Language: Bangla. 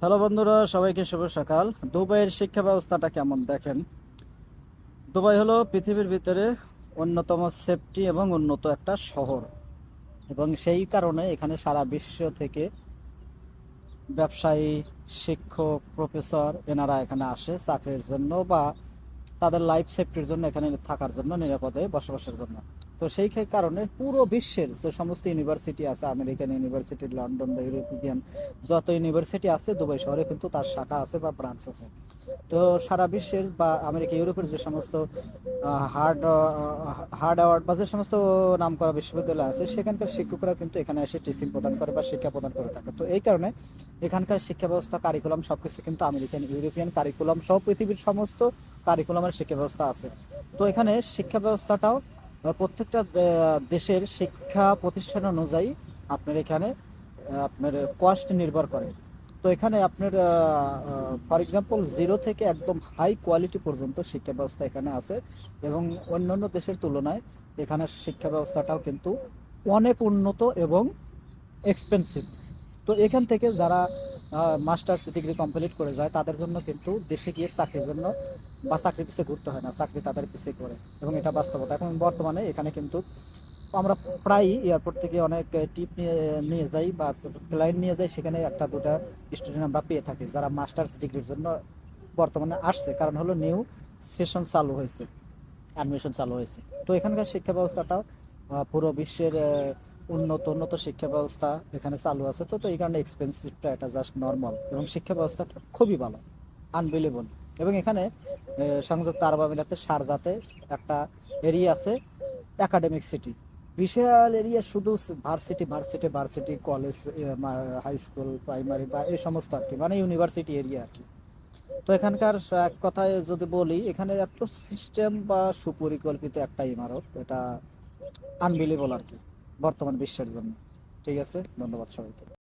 হ্যালো বন্ধুরা, সবাইকে শুভ সকাল। দুবাইয়ের শিক্ষা ব্যবস্থাটা কেমন দেখেন? দুবাই হলো পৃথিবীর ভিতরে অন্যতম সেফটি এবং উন্নত একটা শহর। এবং সেই কারণে এখানে সারা বিশ্ব থেকে ব্যবসায়ী, শিক্ষক প্রফেসর এনারা এখানে আসে চাকরির জন্য বা তাদের লাইফ সেফটির জন্য এখানে থাকার জন্য, নিরাপদে বসবাসের জন্য। তো সেই কারণে পুরো বিশ্বের যে সমস্ত ইউনিভার্সিটি আছে, আমেরিকান ইউনিভার্সিটি লন্ডন বা ইউরোপিয়ান যত ইউনিভার্সিটি আছে, দুবাই শহরে কিন্তু তার শাখা আছে বা ব্রাঞ্চ আছে। তো সারা বিশ্বের বা আমেরিকা, ইউরোপের যে সমস্ত হার্ড হার্ড অ্যাওয়ার্ড বা যে সমস্ত নাম করা বিশ্ববিদ্যালয় আছে, সেখানকার শিক্ষকরা কিন্তু এখানে এসে টিচিং প্রদান করে বা শিক্ষা প্রদান করে থাকে। তো এই কারণে এখানকার শিক্ষা ব্যবস্থা কারিকুলাম সব কিছু কিন্তু আমেরিকান, ইউরোপিয়ান কারিকুলাম সব পৃথিবীর সমস্ত কারিকুলামের শিক্ষা ব্যবস্থা আছে। তো এখানে শিক্ষা ব্যবস্থাটাও প্রত্যেকটা দেশের শিক্ষা প্রতিষ্ঠান অনুযায়ী আপনার এখানে আপনার কস্ট নির্ভর করে। তো এখানে আপনার ফর এক্সাম্পল জিরো থেকে একদম হাই কোয়ালিটি পর্যন্ত শিক্ষা ব্যবস্থা এখানে আছে এবং অন্যান্য দেশের তুলনায় এখানে শিক্ষা ব্যবস্থাটাও কিন্তু অনেক উন্নত এবং এক্সপেন্সিভ তো এখান থেকে যারা মাস্টার্স ডিগ্রি কমপ্লিট করে যায়, তাদের জন্য কিন্তু দেশে গিয়ে চাকরির জন্য বা চাকরি পিছিয়ে ঘুরতে হয় না, চাকরি তাদের পিছিয়ে করে এবং এটা বাস্তবতা। এখন বর্তমানে এখানে কিন্তু আমরা প্রায়ই এয়ারপোর্ট থেকে অনেক টিপ নিয়ে নিয়ে যাই বা ক্লায়েন্ট নিয়ে যাই, সেখানে একটা, দুটা স্টুডেন্ট আমরা পেয়ে থাকি যারা মাস্টার্স ডিগ্রির জন্য বর্তমানে আসছে। কারণ হলো নিউ সেশন চালু হয়েছে অ্যাডমিশন চালু হয়েছে। তো এখানকার শিক্ষা ব্যবস্থাটাও পুরো বিশ্বের উন্নত উন্নত শিক্ষা ব্যবস্থা এখানে চালু আছে, তো তো এই কারণে এক্সপেন্সিভটা এটা জাস্ট নর্মাল এবং শিক্ষা ব্যবস্থাটা খুবই ভালো আনবিলিবল এবং এখানে সংযুক্ত আরব আমিরাতে শারজাতে একটা এরিয়া আছে একাডেমিক সিটি বিশাল এরিয়া শুধু varsity varsity varsity college high school primary বা এই সমস্ত আর কি মানে ইউনিভার্সিটি এরিয়া আর কি। তো এখানকার এক কথায় যদি বলি, এখানে এত সিস্টেম বা সুপরিকল্পিত একটা ইমারত, এটা আনবিলিবল আর কি। বর্তমান বিশ্বের জন্য। ঠিক আছে? ধন্যবাদ সবাইকে।